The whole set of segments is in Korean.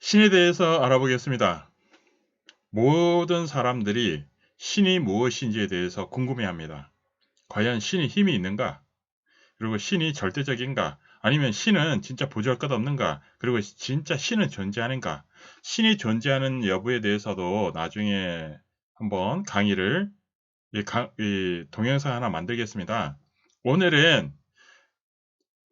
신에 대해서 알아보겠습니다. 모든 사람들이 신이 무엇인지에 대해서 궁금해합니다. 과연 신이 힘이 있는가? 그리고 신이 절대적인가? 아니면 신은 진짜 보잘 것 없는가? 그리고 진짜 신은 존재하는가? 신이 존재하는 여부에 대해서도 나중에 한번 강의를 이, 강, 이 동영상 하나 만들겠습니다. 오늘은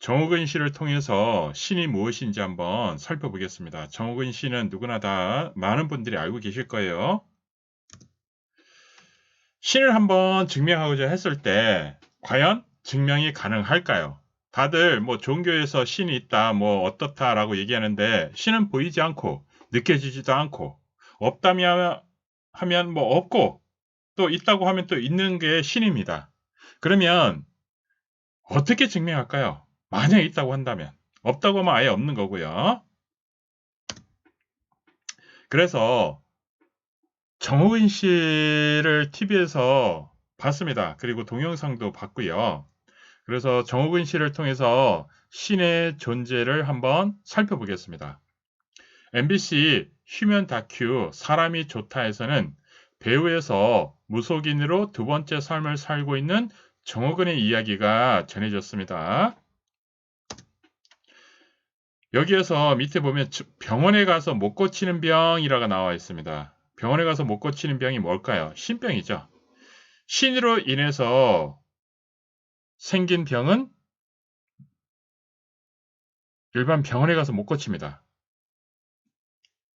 정욱은 씨를 통해서 신이 무엇인지 한번 살펴보겠습니다. 정욱은 씨는 누구나 다 많은 분들이 알고 계실 거예요. 신을 한번 증명하고자 했을 때 과연 증명이 가능할까요? 다들 뭐 종교에서 신이 있다, 뭐 어떻다라고 얘기하는데 신은 보이지 않고 느껴지지도 않고 없다면 하면 뭐 없고 또 있다고 하면 또 있는 게 신입니다. 그러면 어떻게 증명할까요? 만약에 있다고 한다면 없다고 하면 아예 없는 거고요. 그래서 정호인 씨를 TV에서 봤습니다. 그리고 동영상도 봤고요. 그래서 정호근 씨를 통해서 신의 존재를 한번 살펴보겠습니다. MBC 휴면 다큐 사람이 좋다에서는 배우에서 무속인으로 두 번째 삶을 살고 있는 정호근의 이야기가 전해졌습니다. 여기에서 밑에 보면 병원에 가서 못 고치는 병이라고 나와 있습니다. 병원에 가서 못 고치는 병이 뭘까요? 신병이죠. 신으로 인해서 생긴 병은 일반 병원에 가서 못 고칩니다.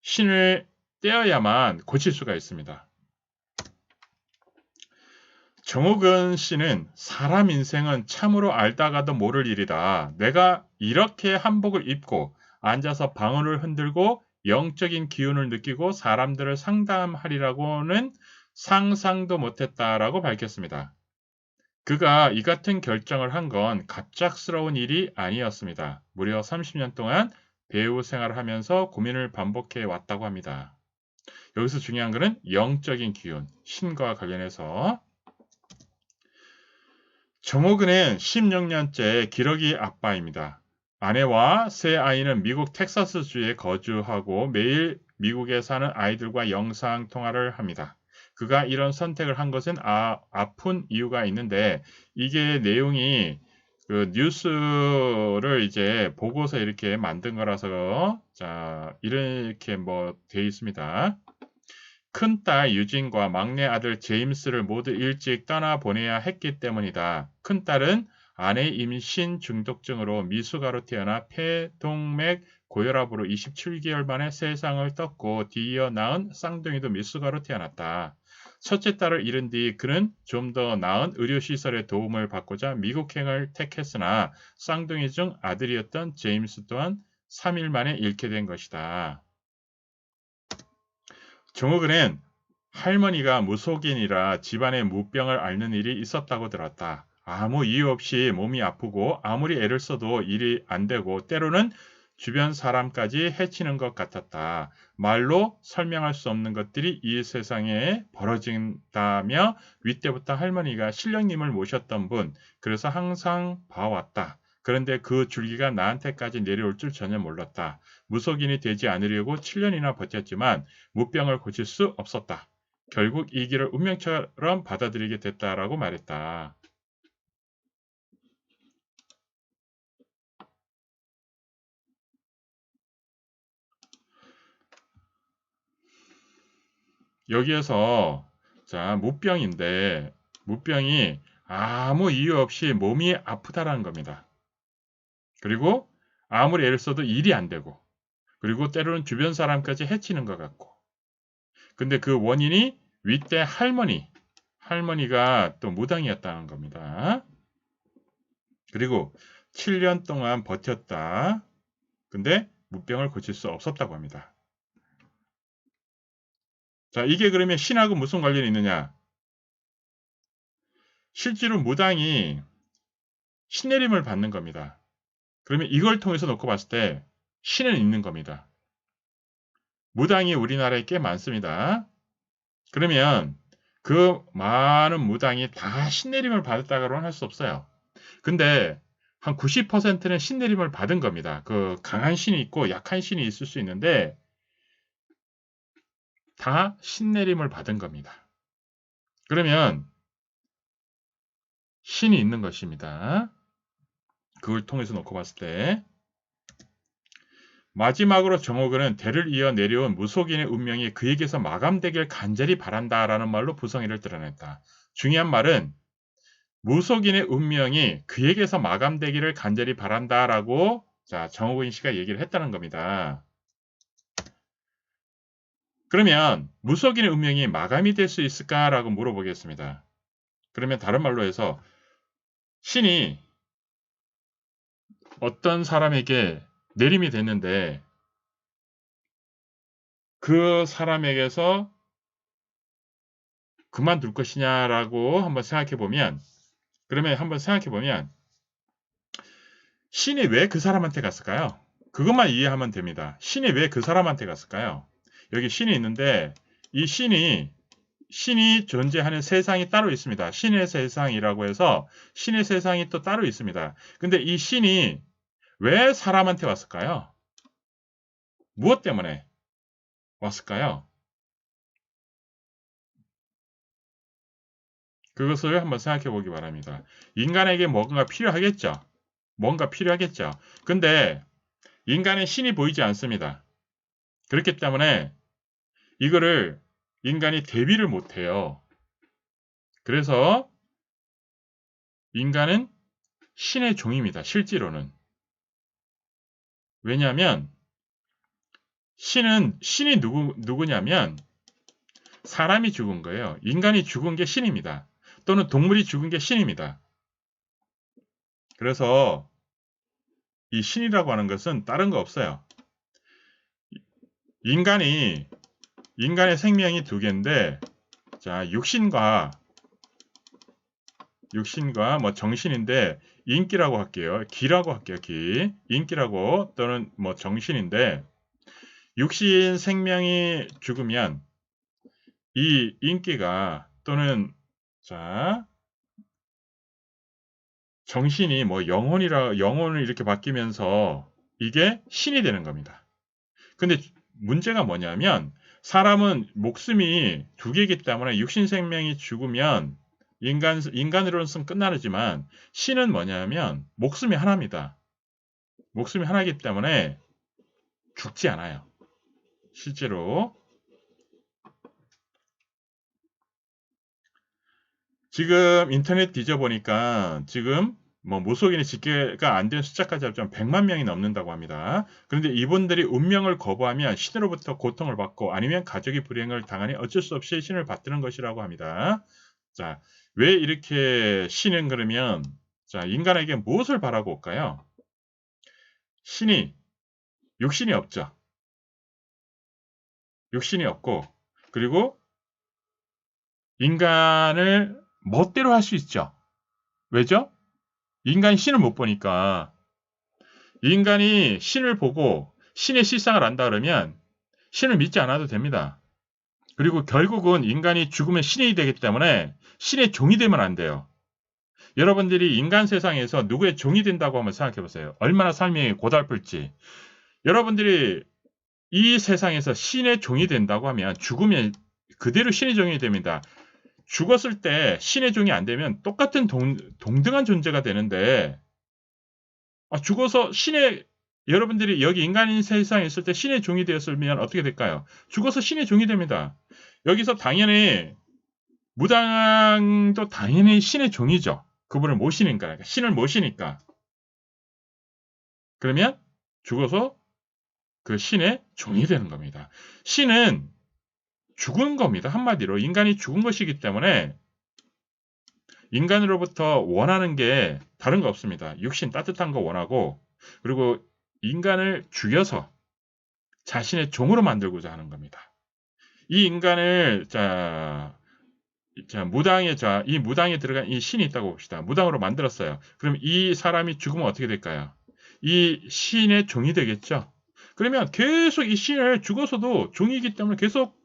신을 떼어야만 고칠 수가 있습니다. 정욱은 씨는 사람 인생은 참으로 알다가도 모를 일이다. 내가 이렇게 한복을 입고 앉아서 방울을 흔들고 영적인 기운을 느끼고 사람들을 상담하리라고는 상상도 못했다라고 밝혔습니다. 그가 이 같은 결정을 한 건 갑작스러운 일이 아니었습니다. 무려 30년 동안 배우 생활을 하면서 고민을 반복해 왔다고 합니다. 여기서 중요한 것은 영적인 기운, 신과 관련해서 정호근은 16년째 기러기 아빠입니다. 아내와 세 아이는 미국 텍사스주에 거주하고 매일 미국에 사는 아이들과 영상 통화를 합니다. 그가 이런 선택을 한 것은 아, 아픈 이유가 있는데 이게 내용이 그 뉴스를 이제 보고서 이렇게 만든 거라서 자 이렇게 뭐 돼 있습니다. 큰딸 유진과 막내 아들 제임스를 모두 일찍 떠나 보내야 했기 때문이다. 큰딸은 아내 임신 중독증으로 미숙아로 태어나 폐동맥 고혈압으로 27개월 만에 세상을 떴고 뒤이어 낳은 쌍둥이도 미숙아로 태어났다. 첫째 딸을 잃은 뒤 그는 좀 더 나은 의료시설의 도움을 받고자 미국행을 택했으나 쌍둥이 중 아들이었던 제임스 또한 3일 만에 잃게 된 것이다. 정호근은 할머니가 무속인이라 집안에 무병을 앓는 일이 있었다고 들었다. 아무 이유 없이 몸이 아프고 아무리 애를 써도 일이 안 되고 때로는 주변 사람까지 해치는 것 같았다. 말로 설명할 수 없는 것들이 이 세상에 벌어진다며 윗때부터 할머니가 신령님을 모셨던 분, 그래서 항상 봐왔다. 그런데 그 줄기가 나한테까지 내려올 줄 전혀 몰랐다. 무속인이 되지 않으려고 7년이나 버텼지만 무병을 고칠 수 없었다. 결국 이 길을 운명처럼 받아들이게 됐다라고 말했다. 여기에서 자 무병인데 무병이 아무 이유 없이 몸이 아프다라는 겁니다. 그리고 아무리 애를 써도 일이 안 되고 그리고 때로는 주변 사람까지 해치는 것 같고 근데 그 원인이 윗대 할머니 할머니가 또 무당이었다는 겁니다. 그리고 7년 동안 버텼다. 근데 무병을 고칠 수 없었다고 합니다. 자, 이게 그러면 신하고 무슨 관련이 있느냐? 실제로 무당이 신내림을 받는 겁니다. 그러면 이걸 통해서 놓고 봤을 때 신은 있는 겁니다. 무당이 우리나라에 꽤 많습니다. 그러면 그 많은 무당이 다 신내림을 받았다고는 할 수 없어요. 근데 한 90%는 신내림을 받은 겁니다. 그 강한 신이 있고 약한 신이 있을 수 있는데 다 신내림을 받은 겁니다. 그러면 신이 있는 것입니다. 그걸 통해서 놓고 봤을 때 마지막으로 정호근은 대를 이어 내려온 무속인의 운명이 그에게서 마감되길 간절히 바란다라는 말로 부성애를 드러냈다. 중요한 말은 무속인의 운명이 그에게서 마감되기를 간절히 바란다라고 자 정호근 씨가 얘기를 했다는 겁니다. 그러면 무속인의 운명이 마감이 될 수 있을까라고 물어보겠습니다. 그러면 다른 말로 해서 신이 어떤 사람에게 내림이 됐는데 그 사람에게서 그만둘 것이냐라고 한번 생각해 보면 그러면 한번 생각해 보면 신이 왜 그 사람한테 갔을까요? 그것만 이해하면 됩니다. 신이 왜 그 사람한테 갔을까요? 여기 신이 있는데 이 신이 신이 존재하는 세상이 따로 있습니다. 신의 세상이라고 해서 신의 세상이 또 따로 있습니다. 근데 이 신이 왜 사람한테 왔을까요? 무엇 때문에 왔을까요? 그것을 한번 생각해 보기 바랍니다. 인간에게 뭔가 필요하겠죠? 뭔가 필요하겠죠? 근데 인간의 신이 보이지 않습니다. 그렇기 때문에 이거를 인간이 대비를 못해요. 그래서 인간은 신의 종입니다. 실제로는. 왜냐하면 신은 신이 누구 누구냐면 사람이 죽은 거예요. 인간이 죽은 게 신입니다. 또는 동물이 죽은 게 신입니다. 그래서 이 신이라고 하는 것은 다른 거 없어요. 인간이 인간의 생명이 두 개인데 자 육신과 육신과 뭐 정신인데 인기라고 할게요. 기라고 할게요. 기. 인기라고 또는 뭐 정신인데 육신 생명이 죽으면 이 인기가 또는 자 정신이 뭐 영혼이라 영혼을 이렇게 바뀌면서 이게 신이 되는 겁니다. 근데 문제가 뭐냐면 사람은 목숨이 두 개이기 때문에 육신 생명이 죽으면 인간, 인간으로는 끝나지만 신은 뭐냐면 목숨이 하나입니다. 목숨이 하나이기 때문에 죽지 않아요. 실제로. 지금 인터넷 뒤져보니까 지금 뭐 무속인의 집계가 안 된 숫자까지 합치면 100만 명이 넘는다고 합니다. 그런데 이분들이 운명을 거부하면 신으로부터 고통을 받고 아니면 가족이 불행을 당하니 어쩔 수 없이 신을 받드는 것이라고 합니다. 자, 왜 이렇게 신은 그러면 자, 인간에게 무엇을 바라고 올까요? 신이 육신이 없죠. 육신이 없고 그리고 인간을 멋대로 할 수 있죠. 왜죠? 인간이 신을 못 보니까 인간이 신을 보고 신의 실상을 안다 그러면 신을 믿지 않아도 됩니다. 그리고 결국은 인간이 죽으면 신이 되기 때문에 신의 종이 되면 안 돼요. 여러분들이 인간 세상에서 누구의 종이 된다고 한번 생각해 보세요. 얼마나 삶이 고달플지. 여러분들이 이 세상에서 신의 종이 된다고 하면 죽으면 그대로 신의 종이 됩니다. 죽었을 때 신의 종이 안 되면 똑같은 동, 동등한 존재가 되는데 아, 죽어서 신의 여러분들이 여기 인간인 세상에 있을 때 신의 종이 되었으면 어떻게 될까요? 죽어서 신의 종이 됩니다. 여기서 당연히 무당도 당연히 신의 종이죠. 그분을 모시니까 그러니까 신을 모시니까 그러면 죽어서 그 신의 종이 되는 겁니다. 신은 죽은 겁니다. 한마디로 인간이 죽은 것이기 때문에 인간으로부터 원하는 게 다른 거 없습니다. 육신 따뜻한 거 원하고 그리고 인간을 죽여서 자신의 종으로 만들고자 하는 겁니다. 이 인간을 자, 자 무당에 자, 이 무당에 들어간 이 신이 있다고 봅시다. 무당으로 만들었어요. 그럼 이 사람이 죽으면 어떻게 될까요? 이 신의 종이 되겠죠. 그러면 계속 이 신을 죽어서도 종이기 때문에 계속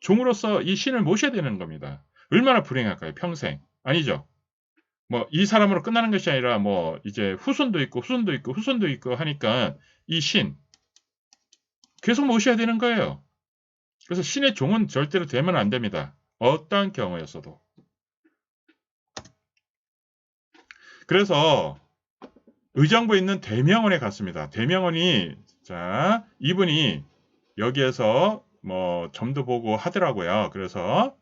종으로서 이 신을 모셔야 되는 겁니다. 얼마나 불행할까요? 평생. 아니죠. 뭐 이 사람으로 끝나는 것이 아니라 뭐 이제 후손도 있고 후손도 있고 후손도 있고 하니까 이 신 계속 모셔야 되는 거예요. 그래서 신의 종은 절대로 되면 안 됩니다. 어떠한 경우였어도. 그래서 의정부에 있는 대명원에 갔습니다. 대명원이 자 이분이 여기에서 뭐 점도 보고 하더라고요. 그래서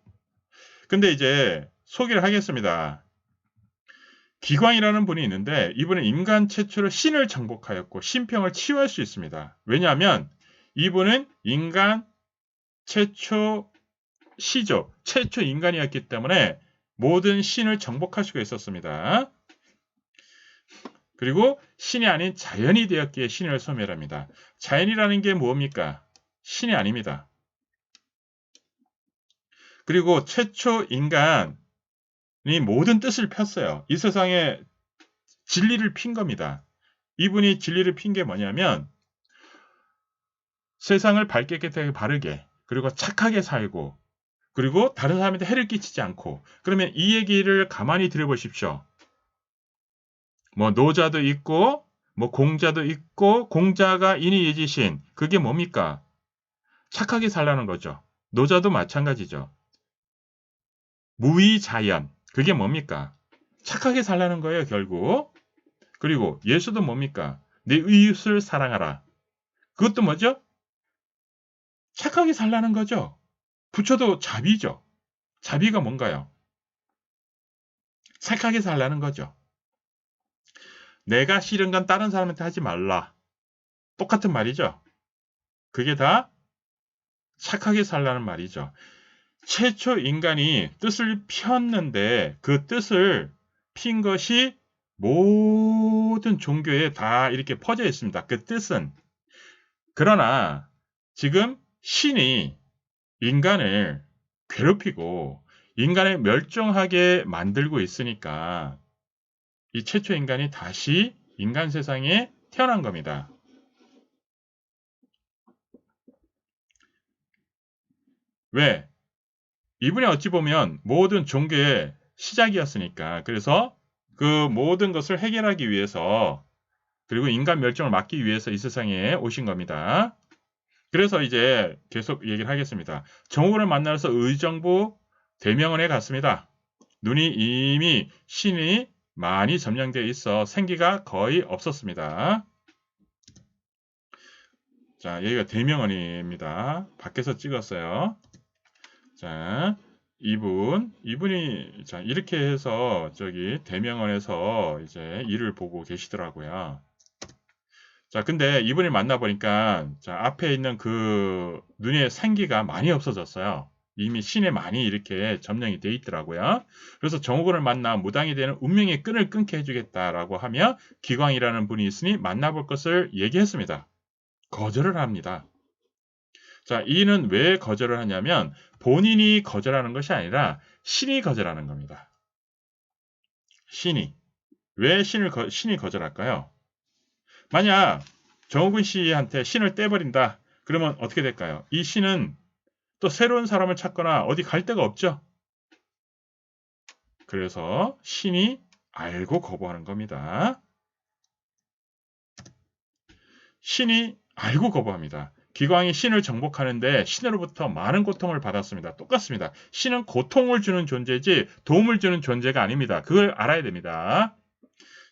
근데 이제 소개를 하겠습니다. 기광이라는 분이 있는데 이분은 인간 최초로 신을 정복하였고 신평을 치유할 수 있습니다. 왜냐하면 이분은 인간 최초 시조, 최초 인간이었기 때문에 모든 신을 정복할 수가 있었습니다. 그리고 신이 아닌 자연이 되었기에 신을 소멸합니다. 자연이라는 게 뭡니까? 신이 아닙니다. 그리고 최초 인간 이 모든 뜻을 폈어요. 이 세상에 진리를 핀 겁니다. 이분이 진리를 핀 게 뭐냐면 세상을 밝게 깨끗하게 바르게 그리고 착하게 살고 그리고 다른 사람한테 해를 끼치지 않고 그러면 이 얘기를 가만히 들어보십시오. 뭐 노자도 있고 뭐 공자도 있고 공자가 인이 예지신 그게 뭡니까? 착하게 살라는 거죠. 노자도 마찬가지죠. 무위자연 그게 뭡니까? 착하게 살라는 거예요 결국. 그리고 예수도 뭡니까? 내 이웃을 사랑하라. 그것도 뭐죠? 착하게 살라는 거죠. 부처도 자비죠. 자비가 뭔가요? 착하게 살라는 거죠. 내가 싫은 건 다른 사람한테 하지 말라. 똑같은 말이죠. 그게 다 착하게 살라는 말이죠. 최초 인간이 뜻을 폈는데 그 뜻을 핀 것이 모든 종교에 다 이렇게 퍼져 있습니다. 그 뜻은. 그러나 지금 신이 인간을 괴롭히고 인간을 멸종하게 만들고 있으니까 이 최초 인간이 다시 인간 세상에 태어난 겁니다. 왜? 이분이 어찌 보면 모든 종교의 시작이었으니까. 그래서 그 모든 것을 해결하기 위해서 그리고 인간 멸종을 막기 위해서 이 세상에 오신 겁니다. 그래서 이제 계속 얘기를 하겠습니다. 정옥을 만나서 의정부 대명원에 갔습니다. 눈이 이미 신이 많이 점령되어 있어 생기가 거의 없었습니다. 자, 여기가 대명원입니다. 밖에서 찍었어요. 자, 이분, 이분이, 자, 이렇게 해서 저기 대명원에서 이제 일을 보고 계시더라고요. 자, 근데 이분을 만나보니까, 자, 앞에 있는 그 눈의 생기가 많이 없어졌어요. 이미 신에 많이 이렇게 점령이 돼 있더라고요. 그래서 정호군을 만나 무당이 되는 운명의 끈을 끊게 해주겠다라고 하며 기광이라는 분이 있으니 만나볼 것을 얘기했습니다. 거절을 합니다. 자, 이는 왜 거절을 하냐면 본인이 거절하는 것이 아니라 신이 거절하는 겁니다. 신이. 왜 신을 거, 신이 거절할까요? 만약 정호근 씨한테 신을 떼버린다. 그러면 어떻게 될까요? 이 신은 또 새로운 사람을 찾거나 어디 갈 데가 없죠. 그래서 신이 알고 거부하는 겁니다. 신이 알고 거부합니다. 기광이 신을 정복하는데 신으로부터 많은 고통을 받았습니다. 똑같습니다. 신은 고통을 주는 존재지 도움을 주는 존재가 아닙니다. 그걸 알아야 됩니다.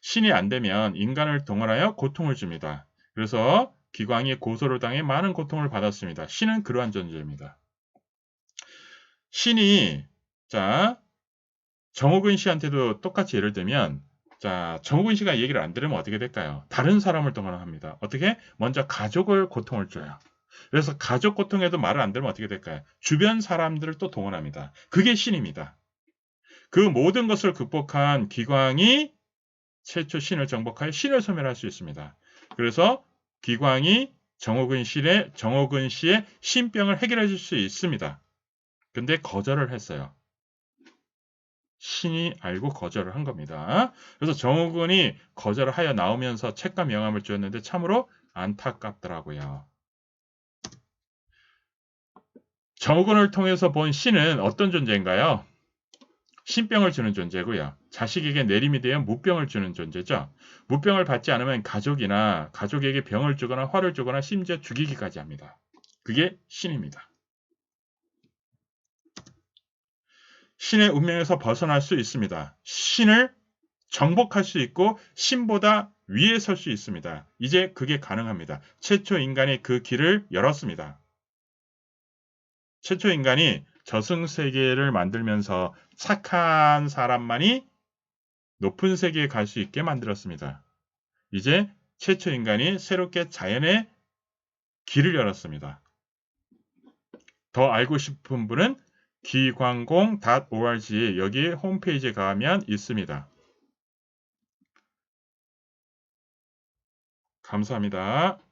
신이 안 되면 인간을 동원하여 고통을 줍니다. 그래서 기광이 고소를 당해 많은 고통을 받았습니다. 신은 그러한 존재입니다. 신이 자 정호근 씨한테도 똑같이 예를 들면 자 정호근 씨가 얘기를 안 들으면 어떻게 될까요? 다른 사람을 동원합니다. 어떻게? 먼저 가족을 고통을 줘요. 그래서 가족 고통에도 말을 안 들으면 어떻게 될까요? 주변 사람들을 또 동원합니다. 그게 신입니다. 그 모든 것을 극복한 기광이 최초 신을 정복하여 신을 소멸할 수 있습니다. 그래서 기광이 정호근 씨의 정호근 씨의 신병을 해결해 줄 수 있습니다. 근데 거절을 했어요. 신이 알고 거절을 한 겁니다. 그래서 정우군이 거절을 하여 나오면서 책과 명함을 주었는데 참으로 안타깝더라고요. 정우군을 통해서 본 신은 어떤 존재인가요? 신병을 주는 존재고요. 자식에게 내림이 되어 무병을 주는 존재죠. 무병을 받지 않으면 가족이나 가족에게 병을 주거나 화를 주거나 심지어 죽이기까지 합니다. 그게 신입니다. 신의 운명에서 벗어날 수 있습니다. 신을 정복할 수 있고 신보다 위에 설 수 있습니다. 이제 그게 가능합니다. 최초 인간이 그 길을 열었습니다. 최초 인간이 저승 세계를 만들면서 착한 사람만이 높은 세계에 갈 수 있게 만들었습니다. 이제 최초 인간이 새롭게 자연의 길을 열었습니다. 더 알고 싶은 분은 기광공.org 여기 홈페이지에 가면 있습니다. 감사합니다.